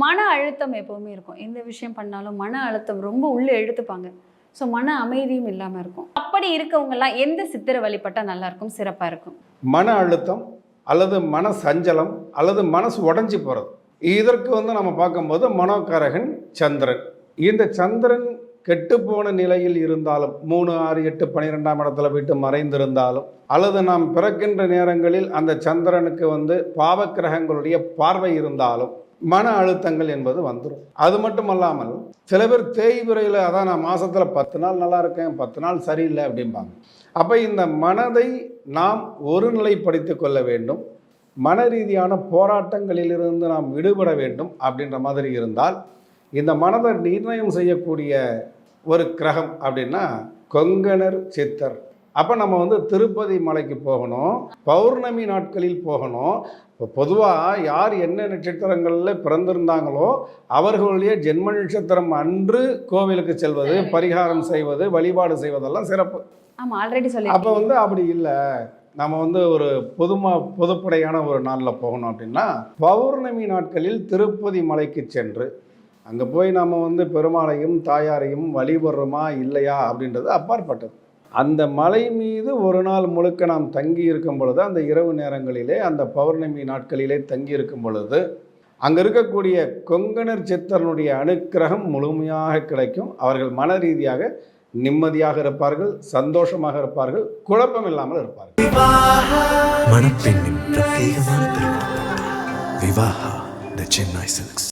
மன அழுத்தம் எப்போவுமே இருக்கும். எந்த விஷயம் பண்ணாலும் மன அழுத்தம் ரொம்ப உள்ளே எழுத்துப்பாங்க ஸோ மன அமைதியும் இல்லாமல் இருக்கும். அப்படி இருக்கவங்கெல்லாம் எந்த சித்திரை வழிபட்டால் நல்லாயிருக்கும் சிறப்பாக இருக்கும். மன அழுத்தம் அல்லது மன சஞ்சலம் அல்லது மனசு உடஞ்சி போகிறது இதற்கு வந்து நம்ம பார்க்கும்போது மனோகாரகன் சந்திரன். இந்த சந்திரன் கெட்டுப்போன நிலையில் இருந்தாலும் மூணு ஆறு எட்டு பன்னிரெண்டாம் இடத்துல விட்டு மறைந்திருந்தாலும் அல்லது நாம் பிறக்கின்ற நேரங்களில் அந்த சந்திரனுக்கு வந்து பாவக்கிரகங்களுடைய பார்வை இருந்தாலும் மன அழுத்தங்கள் என்பது வந்துடும் அது மட்டும் அல்லாமல் சில பேர் தேய்விரையில் அதான் நான் மாதத்தில் பத்து நாள் நல்லா இருக்கேன் பத்து நாள் சரியில்லை அப்படிம்பாங்க. அப்போ இந்த மனதை நாம் ஒருநிலைப்படுத்தி கொள்ள வேண்டும். மன ரீதியான போராட்டங்களிலிருந்து நாம் விடுபட வேண்டும் அப்படின்ற மாதிரி இருந்தால் இந்த மனதை நிர்ணயம் செய்யக்கூடிய ஒரு கிரகம் அப்படின்னா கொங்கணர் சித்தர். அப்போ நம்ம வந்து திருப்பதி மலைக்கு போகணும் பௌர்ணமி நாட்களில் போகணும். இப்போ பொதுவாக யார் என்ன நட்சத்திரங்களில் பிறந்திருந்தாங்களோ அவர்களுடைய ஜென்ம நட்சத்திரம் அன்று கோவிலுக்கு செல்வது பரிகாரம் செய்வது வழிபாடு செய்வதெல்லாம் சிறப்பு. அப்போ வந்து அப்படி இல்லை. நம்ம வந்து ஒரு பொதுமா பொதுப்படையான ஒரு நாளில் போகணும் அப்படின்னா பௌர்ணமி நாட்களில் திருப்பதி மலைக்கு சென்று அங்கே போய் நம்ம வந்து பெருமாளையும் தாயாரையும் வழிபடுறோமா இல்லையா அப்படின்றது அப்பாற்பட்டது. அந்த மலை மீது ஒரு நாள் முழுக்க நாம் தங்கி இருக்கும் பொழுது அந்த இரவு நேரங்களிலே அந்த பௌர்ணமி நாட்களிலே தங்கி இருக்கும் பொழுது அங்கே இருக்கக்கூடிய கொங்கணர் சித்தரனுடைய அனுக்கிரகம் முழுமையாக கிடைக்கும். அவர்கள் மன ரீதியாக நிம்மதியாக இருப்பார்கள் சந்தோஷமாக இருப்பார்கள் குழப்பம் இல்லாமல் இருப்பார்கள். மணப்பெண்ணின் பிரத்யேகமான திருமணம். Vivaha the Chennai Silks.